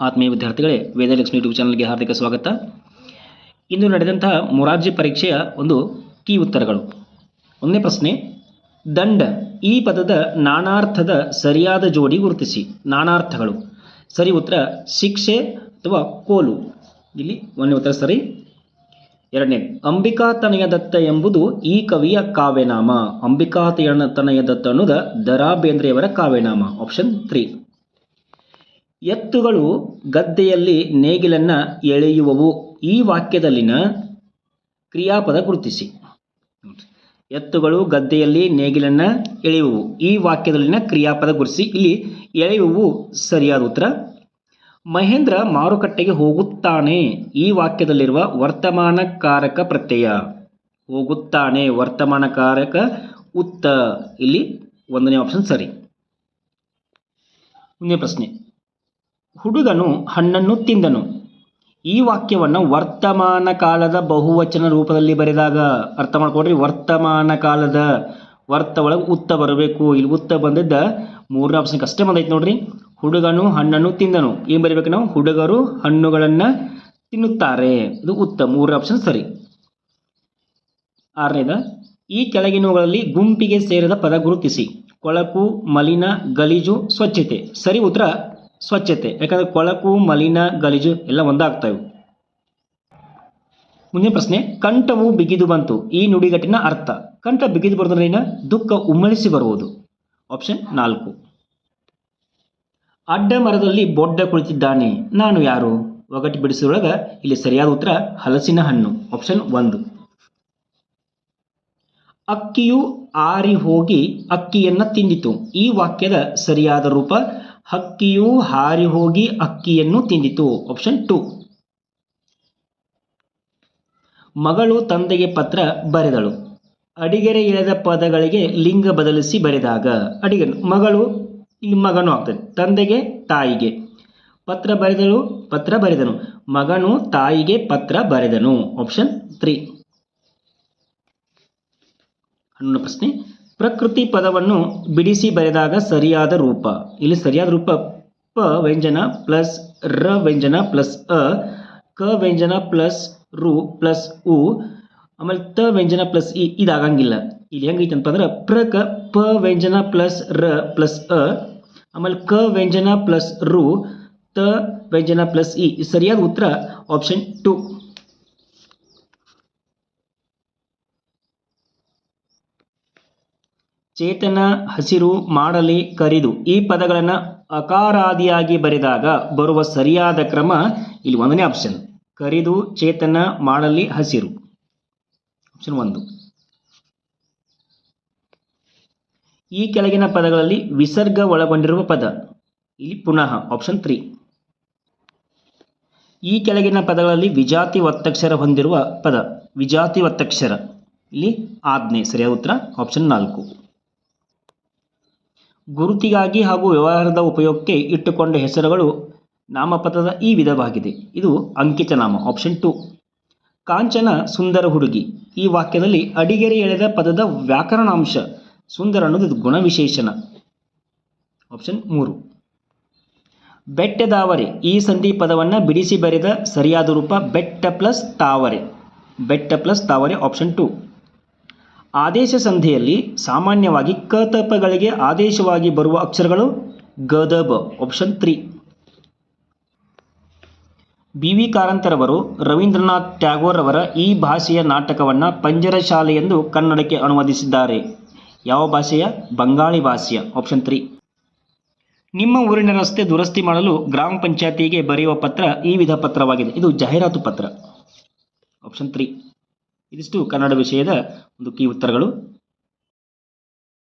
ಆತ್ಮೀಯ ವಿದ್ಯಾರ್ಥಿಗಳೇ, ವೇದಲಕ್ಷ್ಮಿ ಯೂಟ್ಯೂಬ್ ಚಾನಲ್ಗೆ ಹಾರ್ದಿಕ ಸ್ವಾಗತ. ಇಂದು ನಡೆದಂತಹ ಮೊರಾರ್ಜಿ ಪರೀಕ್ಷೆಯ ಒಂದು ಕೀ ಉತ್ತರಗಳು. ಒಂದನೇ ಪ್ರಶ್ನೆ, ದಂಡ ಈ ಪದದ ನಾನಾರ್ಥದ ಸರಿಯಾದ ಜೋಡಿ ಗುರುತಿಸಿ. ನಾನಾರ್ಥಗಳು. ಸರಿ ಉತ್ತರ, ಶಿಕ್ಷೆ ಅಥವಾ ಕೋಲು. ಇಲ್ಲಿ ಒಂದನೇ ಉತ್ತರ ಸರಿ. ಎರಡನೇ, ಅಂಬಿಕಾ ತನಯ ದತ್ತ ಎಂಬುದು ಈ ಕವಿಯ ಕಾವ್ಯನಾಮ. ಅಂಬಿಕಾ ತನ- ತನಯ ದತ್ತ ಅನ್ನೋದ ದರಾ ಬೇಂದ್ರೆಯವರ ಕಾವ್ಯನಾಮ. ಆಪ್ಷನ್ ತ್ರೀ ಎತ್ತುಗಳು ಗದ್ದೆಯಲ್ಲಿ ನೇಗಿಲನ್ನ ಎಳೆಯುವವು. ಈ ವಾಕ್ಯದಲ್ಲಿನ ಕ್ರಿಯಾಪದ ಗುರುತಿಸಿ. ಎತ್ತುಗಳು ಗದ್ದೆಯಲ್ಲಿ ನೇಗಿಲನ್ನ ಎಳೆಯುವವು. ಈ ವಾಕ್ಯದಲ್ಲಿನ ಕ್ರಿಯಾಪದ ಗುರುತಿಸಿ. ಇಲ್ಲಿ ಎಳೆಯುವವು ಸರಿಯಾದ ಉತ್ತರ. ಮಹೇಂದ್ರ ಮಾರುಕಟ್ಟೆಗೆ ಹೋಗುತ್ತಾನೆ. ಈ ವಾಕ್ಯದಲ್ಲಿರುವ ವರ್ತಮಾನಕಾರಕ ಪ್ರತ್ಯಯ. ಹೋಗುತ್ತಾನೆ, ವರ್ತಮಾನಕಾರಕ ಉತ್ತ. ಇಲ್ಲಿ ಒಂದನೇ ಆಪ್ಷನ್ ಸರಿ. ಮುಂದಿನ ಪ್ರಶ್ನೆ. ಹುಡುಗನು ಹಣ್ಣನ್ನು ತಿಂದನು. ಈ ವಾಕ್ಯವನ್ನು ವರ್ತಮಾನ ಕಾಲದ ಬಹುವಚನ ರೂಪದಲ್ಲಿ ಬರೆದಾಗ ಅರ್ಥ ಮಾಡ್ಕೊಡ್ರಿ? ವರ್ತಮಾನ ಕಾಲದ ವರ್ತ ಒಳಗೆ ಉತ್ತ ಬರಬೇಕು. ಇಲ್ಲಿ ಉತ್ತ ಬಂದಿದ್ದ ಮೂರನೇ ಆಪ್ಷನ್ ಅಷ್ಟೇ ಬಂದೈತೆ ನೋಡ್ರಿ. ಹುಡುಗನು ಹಣ್ಣನ್ನು ತಿಂದನು. ಏನು ಬರೀಬೇಕು ನಾವು? ಹುಡುಗರು ಹಣ್ಣುಗಳನ್ನು ತಿನ್ನುತ್ತಾರೆ. ಇದು ಉತ್ತ. ಮೂರನೇ ಆಪ್ಷನ್ ಸರಿ. ಆರನೇದ ಈ ಕೆಳಗಿನವುಗಳಲ್ಲಿ ಗುಂಪಿಗೆ ಸೇರಿದ ಪದ ಗುರುತಿಸಿ. ಕೊಳಕು, ಮಲಿನ, ಗಲೀಜು, ಸ್ವಚ್ಛತೆ. ಸರಿ ಉತ್ತರ. ಸ್ವಚ್ಛತೆ, ಯಾಕಂದ್ರೆ ಕೊಳಕು, ಮಲಿನ, ಗಲೀಜು ಎಲ್ಲ ಒಂದಾಗ್ತವೆ. ಮುಂದಿನ ಪ್ರಶ್ನೆ, ಕಂಠವು ಬಿಗಿದು ಬಂತು. ಈ ನುಡಿಗಟ್ಟಿನ ಅರ್ಥ, ಕಂಠ ಬಿಗಿದು ಬರೋದ್ರಿಂದ ದುಃಖ ಉಮ್ಮಳಿಸಿ ಬರುವುದು. ಆಪ್ಷನ್ ನಾಲ್ಕು. ಅಡ್ಡ ಮರದಲ್ಲಿ ಬೊಡ್ಡ ಕುಳಿತಿದ್ದಾನೆ. ನಾನು ಯಾರು? ಒಗಟು ಬಿಡಿಸಿದೊಳಗ ಇಲ್ಲಿ ಸರಿಯಾದ ಉತ್ತರ, ಹಲಸಿನ ಹಣ್ಣು. ಆಪ್ಷನ್ ಒಂದು. ಅಕ್ಕಿಯು ಆರಿ ಹೋಗಿ ಅಕ್ಕಿಯನ್ನ ತಿಂದಿತು. ಈ ವಾಕ್ಯದ ಸರಿಯಾದ ರೂಪ ಹಕ್ಕಿಯು ಹಾರಿ ಹೋಗಿ ಅಕ್ಕಿಯನ್ನು ತಿಂದಿತು. ಆಪ್ಷನ್ ಟು ಮಗಳು ತಂದೆಗೆ ಪತ್ರ ಬರೆದಳು. ಅಡಿಗೆರೆ ಇಳೆದ ಪದಗಳಿಗೆ ಲಿಂಗ ಬದಲಿಸಿ ಬರೆದಾಗ ಅಡಿಗೆ ಮಗಳು ಇಲ್ಲಿ ಮಗನು ಆಗ್ತದೆ ತಂದೆಗೆ ತಾಯಿಗೆ. ಪತ್ರ ಬರೆದಳು, ಪತ್ರ ಬರೆದನು. ಮಗನು ತಾಯಿಗೆ ಪತ್ರ ಬರೆದನು. ಆಪ್ಷನ್ ತ್ರೀ ಹನ್ನೊಂದು ಪ್ರಶ್ನೆ. ಪ್ರಕೃತಿ ಪದವನ್ನು ಬಿಡಿಸಿ ಬರೆದಾಗ ಸರಿಯಾದ ರೂಪ. ಇಲ್ಲಿ ಸರಿಯಾದ ರೂಪ ಪ ವ್ಯಂಜನ ಪ್ಲಸ್ ರ ವ್ಯಂಜನ ಪ್ಲಸ್ ಅ, ಕ ವ್ಯಂಜನ ಪ್ಲಸ್ ರು ಪ್ಲಸ್ ಉ. ಆಮೇಲೆ ತ ವ್ಯಂಜನ ಪ್ಲಸ್ ಇ ಇದಾಗಂಗಿಲ್ಲ. ಇಲ್ಲಿ ಹೆಂಗೈತೆ ಅಂತಂದ್ರೆ ಪ್ರ ಕ ಪ ವ್ಯಂಜನ ಪ್ಲಸ್ ರ ಪ್ಲಸ್ ಅ, ಆಮೇಲೆ ಕ ವ್ಯಂಜನ ಪ್ಲಸ್ ರು, ತ ವ್ಯಂಜನ ಪ್ಲಸ್ ಇ. ಸರಿಯಾದ ಉತ್ತರ ಆಪ್ಷನ್ ಟು. ಚೇತನ ಹಸಿರು ಮಾಡಲಿ ಕರಿದು ಈ ಪದಗಳನ್ನು ಅಕಾರಾದಿಯಾಗಿ ಬರೆದಾಗ ಬರುವ ಸರಿಯಾದ ಕ್ರಮ ಇಲ್ಲಿ ಒಂದನೇ ಆಪ್ಷನ್ ಕರಿದು ಚೇತನ ಮಾಡಲಿ ಹಸಿರು. ಆಪ್ಷನ್ ಒಂದು. ಈ ಕೆಳಗಿನ ಪದಗಳಲ್ಲಿ ವಿಸರ್ಗ ಒಳಗೊಂಡಿರುವ ಪದ. ಇಲ್ಲಿ ಪುನಃ ಆಪ್ಷನ್ ತ್ರೀ ಈ ಕೆಳಗಿನ ಪದಗಳಲ್ಲಿ ವಿಜಾತಿ ಒತ್ತಕ್ಷರ ಹೊಂದಿರುವ ಪದ. ವಿಜಾತಿ ಒತ್ತಕ್ಷರ. ಇಲ್ಲಿ ಆಜ್ಞೆ ಸರಿಯಾದ ಉತ್ತರ ಆಪ್ಷನ್ ನಾಲ್ಕು. ಗುರುತಿಗಾಗಿ ಹಾಗೂ ವ್ಯವಹಾರದ ಉಪಯೋಗಕ್ಕೆ ಇಟ್ಟುಕೊಂಡ ಹೆಸರುಗಳು ನಾಮಪದದ ಈ ವಿಧವಾಗಿದೆ. ಇದು ಅಂಕಿತ ನಾಮ ಆಪ್ಷನ್ ಟು ಕಾಂಚನ ಸುಂದರ ಹುಡುಗಿ. ಈ ವಾಕ್ಯದಲ್ಲಿ ಅಡಿಗೆರೆ ಎಳೆದ ಪದದ ವ್ಯಾಕರಣಾಂಶ. ಸುಂದರ ಅನ್ನೋದು ಗುಣವಿಶೇಷಣ ಆಪ್ಷನ್ ಮೂರು. ಬೆಟ್ಟದಾವರೆ ಈ ಸಂಧಿ ಪದವನ್ನು ಬಿಡಿಸಿ ಬರೆದ ಸರಿಯಾದ ರೂಪ ಬೆಟ್ಟ ಪ್ಲಸ್ ತಾವರೆ. ಬೆಟ್ಟ ಪ್ಲಸ್ ತಾವರೆ ಆಪ್ಷನ್ ಟು ಆದೇಶ ಸಂಧಿಯಲ್ಲಿ ಸಾಮಾನ್ಯವಾಗಿ ಕತಪಗಳಿಗೆ ಆದೇಶವಾಗಿ ಬರುವ ಅಕ್ಷರಗಳು ಗದಬ ಆಪ್ಷನ್ ತ್ರೀ ಬಿ ವಿ ಕಾರಂತರವರು ರವೀಂದ್ರನಾಥ್ ಟ್ಯಾಗೋರ್ ಅವರ ಈ ಭಾಷೆಯ ನಾಟಕವನ್ನು ಪಂಜರಶಾಲೆ ಎಂದು ಕನ್ನಡಕ್ಕೆ ಅನುವಾದಿಸಿದ್ದಾರೆ. ಯಾವ ಭಾಷೆಯ? ಬಂಗಾಳಿ ಭಾಷೆಯ ಆಪ್ಷನ್ ತ್ರೀ ನಿಮ್ಮ ಊರಿನ ರಸ್ತೆ ದುರಸ್ತಿ ಮಾಡಲು ಗ್ರಾಮ ಪಂಚಾಯತಿಗೆ ಬರೆಯುವ ಪತ್ರ ಈ ವಿಧ ಪತ್ರವಾಗಿದೆ ಇದು ಜಾಹೀರಾತು ಪತ್ರ ಆಪ್ಷನ್ ತ್ರೀ ಇದಿಷ್ಟು ಕನ್ನಡ ವಿಷಯದ ಒಂದು ಕೀ ಉತ್ತರಗಳು.